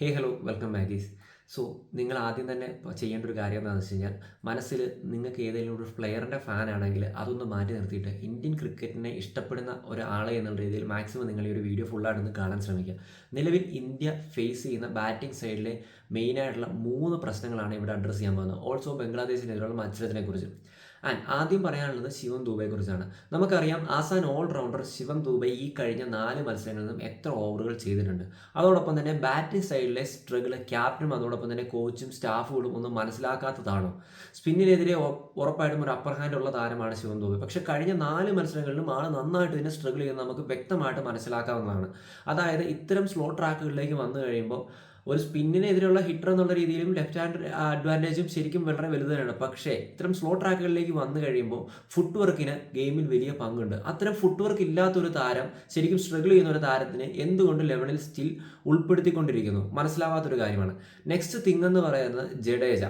Hey hello welcome Maggie's so നിങ്ങൾ ആദ്യം തന്നെ ചെയ്യേണ്ട ഒരു കാര്യം എന്താണെന്ന് വെച്ച് കഴിഞ്ഞാൽ മനസ്സിൽ നിങ്ങൾക്ക് ഏതെങ്കിലും ഒരു പ്ലെയറിന്റെ ഫാൻ ആണെങ്കിൽ അതൊന്ന് മാറ്റി നിർത്തിയിട്ട് ഇന്ത്യൻ ക്രിക്കറ്റിനെ ഇഷ്ടപ്പെടുന്ന ഒരാളെ എന്നുള്ള രീതിയിൽ മാക്സിമം നിങ്ങൾ ഈ ഒരു വീഡിയോ ഫുള്ളായിട്ടൊന്ന് കാണാൻ ശ്രമിക്കുക. നിലവിൽ ഇന്ത്യ ഫേസ് ചെയ്യുന്ന ബാറ്റിംഗ് സൈഡിലെ മെയിനായിട്ടുള്ള മൂന്ന് പ്രശ്നങ്ങളാണ് ഇവിടെ അഡ്രസ്സ് ചെയ്യാൻ പോകുന്നത്. ഓൾസോ ബംഗ്ലാദേശിനെതിരെയുള്ള മത്സരത്തിനെക്കുറിച്ച് ആൻഡ് ആദ്യം പറയാനുള്ളത് ശിവം കുറിച്ചാണ്. നമുക്കറിയാം ആസാൻ ഓൾ റൗണ്ടർ ശിവം ദൂബെ ഈ കഴിഞ്ഞ നാല് മത്സരങ്ങളിൽ നിന്നും എത്ര ഓവറുകൾ ചെയ്തിട്ടുണ്ട്. അതോടൊപ്പം തന്നെ ബാറ്റിംഗ് സൈഡിലെ സ്ട്രഗിൾ ക്യാപ്റ്റനും അതോടൊപ്പം തന്നെ കോച്ചും സ്റ്റാഫുകളും ഒന്നും മനസ്സിലാക്കാത്തതാണോ? സ്പിന്നിനെതിരെ ഉറപ്പായിട്ടും ഒരു അപ്പർ ഹാൻഡ് ഉള്ള താരമാണ് ശിവം ദൂബെ. പക്ഷേ കഴിഞ്ഞ നാല് മത്സരങ്ങളിലും ആൾ നന്നായിട്ട് ഇതിനെ സ്ട്രഗിൾ ചെയ്യുന്നത് നമുക്ക് വ്യക്തമായിട്ട് മനസ്സിലാക്കാവുന്നതാണ്. അതായത് ഇത്തരം സ്ലോ ട്രാക്കുകളിലേക്ക് വന്നു കഴിയുമ്പോൾ ഒരു സ്പിന്നിനെതിരെയുള്ള ഹിറ്റർ എന്നുള്ള രീതിയിലും ലെഫ്റ്റ് ഹാൻഡ് അഡ്വാന്റേജും ശരിക്കും വളരെ വലുത് തന്നെയാണ്. പക്ഷേ ഇത്തരം സ്ലോ ട്രാക്കുകളിലേക്ക് വന്നു കഴിയുമ്പോൾ ഫുട് വർക്കിന് ഗെയിമിൽ വലിയ പങ്കുണ്ട്. അത്തരം ഫുട് വർക്ക് ഇല്ലാത്തൊരു താരം ശരിക്കും സ്ട്രഗിൾ ചെയ്യുന്ന ഒരു താരത്തിന് എന്തുകൊണ്ട് ലെവലിൽ സ്റ്റിൽ ഉൾപ്പെടുത്തിക്കൊണ്ടിരിക്കുന്നു? മനസ്സിലാവാത്തൊരു കാര്യമാണ്. നെക്സ്റ്റ് തിങ് എന്ന് പറയുന്നത് ജഡേജ.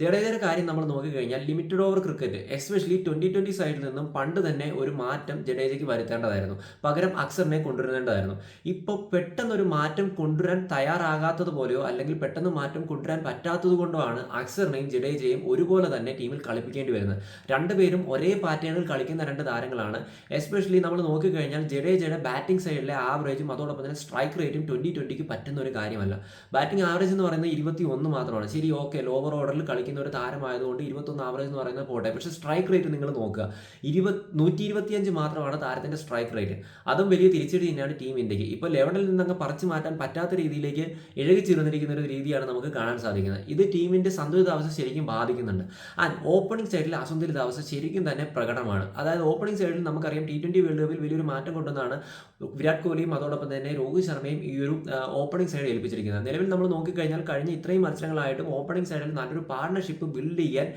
ജഡേജയുടെ കാര്യം നമ്മൾ നോക്കിക്കഴിഞ്ഞാൽ limited over cricket especially twenty twenty സൈഡിൽ നിന്നും പണ്ട് തന്നെ ഒരു മാറ്റം ജഡേജയ്ക്ക് വരുത്തേണ്ടതായിരുന്നു. പകരം അക്സറിനെ കൊണ്ടുവരേണ്ടതായിരുന്നു ഇപ്പോൾ പെട്ടെന്നൊരു മാറ്റം കൊണ്ടുവരാൻ തയ്യാറാകാത്തതുപോലെയോ അല്ലെങ്കിൽ പെട്ടെന്ന് മാറ്റം കൊണ്ടുവരാൻ പറ്റാത്തത് കൊണ്ടോ ആണ് അക്സറിനെയും ജഡേജയും ഒരുപോലെ തന്നെ ടീമിൽ കളിപ്പിക്കേണ്ടി വരുന്നത്. രണ്ടുപേരും ഒരേ പാറ്റേണിൽ കളിക്കുന്ന രണ്ട് താരങ്ങളാണ്. എസ്പെഷ്യലി നമ്മൾ നോക്കിക്കഴിഞ്ഞാൽ ജഡേജയുടെ ബാറ്റിംഗ് സൈഡിലെ ആവറേജും അതോടൊപ്പം തന്നെ സ്ട്രൈക്ക് റേറ്റും ട്വന്റി ട്വന്റിക്ക് പറ്റുന്ന ഒരു കാര്യമല്ല. ബാറ്റിംഗ് ആവറേജ് എന്ന് പറയുന്നത് ഇരുപത്തി ഒന്ന് മാത്രമാണ്. ശരി ഓക്കെ ലോവർ ഓർഡറിൽ കളി കളിക്കുന്ന ഒരു താരമായതുകൊണ്ട് ഇരുപത്തൊന്ന് ആവറേജ് എന്ന് പറയുന്നത് പോട്ടെ. പക്ഷേ സ്ട്രൈക്ക് റേറ്റ് നിങ്ങൾ നോക്കുക. ഇരുപത് നൂറ്റി ഇരുപത്തിയഞ്ച് മാത്രമാണ് താരത്തിന്റെ സ്ട്രൈക്ക് റേറ്റ് അതും വലിയ തിരിച്ചടി തന്നെയാണ് ടീം ഇന്ത്യയ്ക്ക് ഇപ്പോൾ ലെവനിൽ നിന്നങ്ങ് പറിച്ചു മാറ്റാൻ പറ്റാത്ത രീതിയിലേക്ക് ഇഴകിച്ചിരുന്നിരിക്കുന്ന ഒരു രീതിയാണ് നമുക്ക് കാണാൻ സാധിക്കുന്നത്. ഇത് ടീമിന്റെ സന്തുലിതാവസ്ഥ ശരിക്കും ബാധിക്കുന്നുണ്ട്. ആൻഡ് ഓപ്പണിംഗ് സൈഡിൽ അസന്തുലിതാവസ്ഥ ശരിക്കും തന്നെ പ്രകടമാണ്. അതായത് ഓപ്പണിംഗ് സൈഡിൽ നമുക്കറിയാം ടി ട്വന്റി വേൾഡ് കപ്പിൽ വലിയൊരു മാറ്റം കൊണ്ടുവന്നാണ് വിരാട് കോഹ്ലിയും അതോടൊപ്പം തന്നെ രോഹിത് ശർമ്മയും ഈ ഒരു ഓപ്പണിംഗ് സൈഡ് ഏൽപ്പിച്ചിരിക്കുന്നത്. നിലവിൽ നമ്മൾ നോക്കിക്കഴിഞ്ഞാൽ കഴിഞ്ഞ ഇത്രയും മത്സരങ്ങളായിട്ടും ഓപ്പണിംഗ് സൈഡിൽ നല്ലൊരു പാർട്ണർഷിപ്പ് ബിൽഡ് ചെയ്യാൻ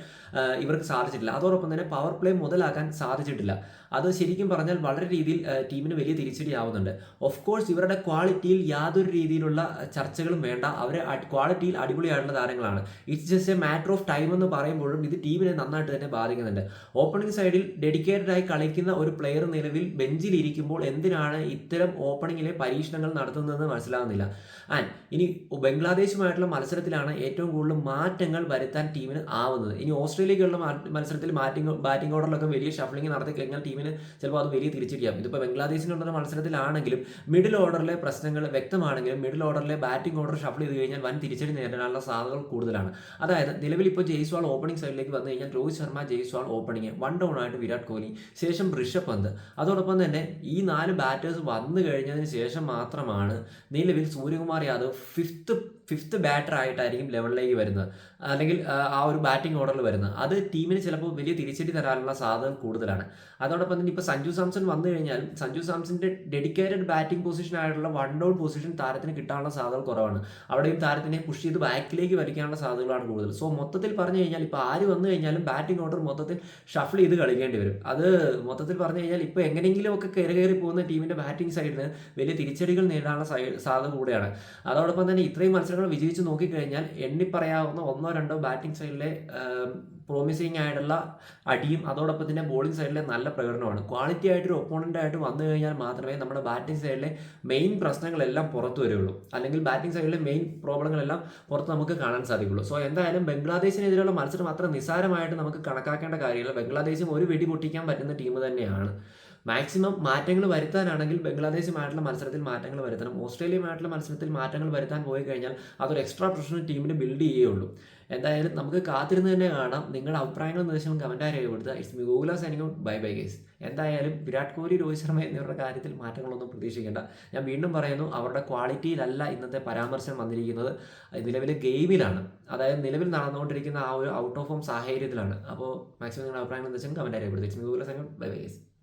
ഇവർക്ക് സാധിച്ചിട്ടില്ല. അതോടൊപ്പം തന്നെ പവർ പ്ലേ മുതലാക്കാൻ സാധിച്ചിട്ടില്ല. അത് ശരിക്കും പറഞ്ഞാൽ വളരെ രീതിയിൽ ടീമിന് വലിയ തിരിച്ചടിയാവുന്നുണ്ട് ഓഫ് കോഴ്സ് ഇവരുടെ ക്വാളിറ്റിയിൽ യാതൊരു രീതിയിലുള്ള ചർച്ചകളും വേണ്ട. അവരെ ക്വാളിറ്റിയിൽ അടിപൊളിയായിട്ടുള്ള താരങ്ങളാണ്. It's just a matter of time എന്ന് പറയുമ്പോഴും ഇത് ടീമിനെ നന്നായിട്ട് തന്നെ ബാധിക്കുന്നുണ്ട്. ഓപ്പണിംഗ് സൈഡിൽ ഡെഡിക്കേറ്റഡ് ആയി കളിക്കുന്ന ഒരു പ്ലെയർ നിലവിൽ ബെഞ്ചിൽ ഇരിക്കുമ്പോൾ എന്തിനാണ് ഇത്തരം ഓപ്പണിങ്ങിലെ പരീക്ഷണങ്ങൾ നടത്തുന്നതെന്ന് മനസ്സിലാകുന്നില്ല ആൻഡ് ഇനി ബംഗ്ലാദേശുമായിട്ടുള്ള മത്സരത്തിലാണ് ഏറ്റവും കൂടുതൽ മാറ്റങ്ങൾ വരുത്താൻ ടീമിന് ആവുന്നത്. ഇനി ഓസ്ട്രേലിയക്കുള്ള മത്സരത്തിൽ ബാറ്റിംഗ് ബാറ്റിംഗ് ഓർഡറിലൊക്കെ വലിയ ഷഫ്ലിംഗ് നടത്തി കഴിഞ്ഞാൽ ടീമിന് ചിലപ്പോൾ അത് വലിയ തിരിച്ചടിയാവും ഇതിപ്പോൾ ബംഗ്ലാദേശിനുള്ള മത്സരത്തിലാണെങ്കിലും മിഡിൽ ഓർഡറിലെ പ്രശ്നങ്ങൾ വ്യക്തമാണെങ്കിലും മിഡിൽ ഓർഡറിലെ ബാറ്റിംഗ് ഓർഡർ ഷഫിൾ ചെയ്ത് കഴിഞ്ഞാൽ വൻ തിരിച്ചടി നേരിടാനുള്ള സാധ്യതകൾ കൂടുതലാണ്. അതായത് നിലവിൽ ഇപ്പോൾ ജയ്സ്വാൾ ഓപ്പണിംഗ് സൈഡിലേക്ക് വന്നു കഴിഞ്ഞാൽ Rohit Sharma Jaiswal opening one down ആയിട്ട് വിരാട് കോഹ്ലി ശേഷം ഋഷഭ് പന്ത്. അതോടൊപ്പം തന്നെ ഈ നാല് ബാറ്റേഴ്സ് വന്നു കഴിഞ്ഞതിന് ശേഷം മാത്രമാണ് നിലവിൽ Suryakumar Yadav fifth fifth batter ആയിട്ടായിരിക്കും ലെവലിലേക്ക് വരുന്നത്. അല്ലെങ്കിൽ ആ ഒരു ബാറ്റിംഗ് ഓർഡറിൽ വരുന്നത്. അത് ടീമിന് ചിലപ്പോൾ വലിയ തിരിച്ചടി തരാനുള്ള സാധ്യത കൂടുതലാണ്. അതോടൊപ്പം തന്നെ ഇപ്പോൾ സഞ്ജു സാംസൺ വന്നു കഴിഞ്ഞാൽ സഞ്ജു സാംസന്റെ ഡെഡിക്കേറ്റഡ് ബാറ്റിംഗ് പൊസിഷൻ ആയിട്ടുള്ള വൺ ഡൗൺ പൊസിഷൻ താരത്തിന് കിട്ടാനുള്ള സാധ്യത കുറവാണ്. അവിടെയും താരത്തിനെ പുഷ് ചെയ്ത് ബാക്കിലേക്ക് വലിക്കാനുള്ള സാധ്യതകളാണ് കൂടുതൽ. സോ മൊത്തത്തിൽ പറഞ്ഞു കഴിഞ്ഞാൽ ഇപ്പോൾ ആര് വന്നു കഴിഞ്ഞാലും ബാറ്റിംഗ് ഓർഡർ മൊത്തത്തിൽ ഷഫിൾ ചെയ്ത് കളിക്കേണ്ടി വരും. അത് മൊത്തത്തിൽ പറഞ്ഞു കഴിഞ്ഞാൽ ഇപ്പോൾ എങ്ങനെയെങ്കിലും ഒക്കെ കയറി കയറി പോകുന്ന ടീമിന്റെ ബാറ്റിംഗ് സൈഡിന് വലിയ തിരിച്ചടികൾ നേടാനുള്ള സാധ്യത കൂടെയാണ്. അതോടൊപ്പം തന്നെ ഇത്രയും മത്സരം മത്സരങ്ങൾ വിജയിച്ച് നോക്കിക്കഴിഞ്ഞാൽ എണ്ണിപ്പറയാവുന്ന ഒന്നോ രണ്ടോ ബാറ്റിംഗ് സൈഡിലെ പ്രോമിസിങ് ആയിട്ടുള്ള അടിയും അതോടൊപ്പം തന്നെ ബോളിംഗ് സൈഡിലെ നല്ല പ്രകടനമാണ്. ക്വാളിറ്റി ആയിട്ടൊരു ഒപ്പോണന്റ് ആയിട്ട് വന്നു കഴിഞ്ഞാൽ മാത്രമേ നമ്മുടെ ബാറ്റിംഗ് സൈഡിലെ മെയിൻ പ്രശ്നങ്ങളെല്ലാം പുറത്തു വരികയുള്ളൂ അല്ലെങ്കിൽ ബാറ്റിംഗ് സൈഡിലെ മെയിൻ പ്രോബ്ലങ്ങളെല്ലാം പുറത്ത് നമുക്ക് കാണാൻ സാധിക്കുള്ളൂ. സോ എന്തായാലും ബംഗ്ലാദേശിനെതിരെയുള്ള മത്സരം അത്ര നിസ്സാരമായിട്ട് നമുക്ക് കണക്കാക്കേണ്ട കാര്യമില്ല. ബംഗ്ലാദേശും ഒരു വെടി പൊട്ടിക്കാൻ പറ്റുന്ന ടീം തന്നെയാണ്. മാക്സിമം മാറ്റങ്ങൾ വരുത്താനാണെങ്കിൽ ബംഗ്ലാദേശുമായിട്ടുള്ള മത്സരത്തിൽ മാറ്റങ്ങൾ വരുത്തണം. ഓസ്ട്രേലിയയുമായിട്ടുള്ള മത്സരത്തിൽ മാറ്റങ്ങൾ വരുത്താൻ പോയി കഴിഞ്ഞാൽ അതൊരു എക്സ്ട്രാ പ്രൊഫഷണൽ ടീമിന് ബിൽഡ് ചെയ്യുകയുള്ളൂ. എന്തായാലും നമുക്ക് കാത്തിരുന്ന് തന്നെ കാണാം. നിങ്ങളുടെ അഭിപ്രായങ്ങളും നിർദ്ദേശങ്ങളും കമന്റായി രേഖപ്പെടുത്തുക. It's me Gokul signing bye bye guys എന്തായാലും വിരാട് കോഹ്ലി രോഹിത് ശർമ്മ എന്നിവരുടെ കാര്യത്തിൽ മാറ്റങ്ങളൊന്നും പ്രതീക്ഷിക്കേണ്ട. ഞാൻ വീണ്ടും പറയുന്നു അവരുടെ ക്വാളിറ്റിയിലല്ല ഇന്നത്തെ പരാമർശം വന്നിരിക്കുന്നത്. നിലവിലെ ഗെയിമിലാണ് അതായത് നിലവിൽ നടന്നുകൊണ്ടിരിക്കുന്ന ആ ഒരു ഔട്ട് ഓഫ് ഫോം സാഹചര്യത്തിലാണ്. അപ്പോൾ മാക്സിമം നിങ്ങളുടെ അഭിപ്രായങ്ങൾ നിർദ്ദേശം കമന്റായി രേഖപ്പെടുത്തുക. It's me Gokul signing bye bye guys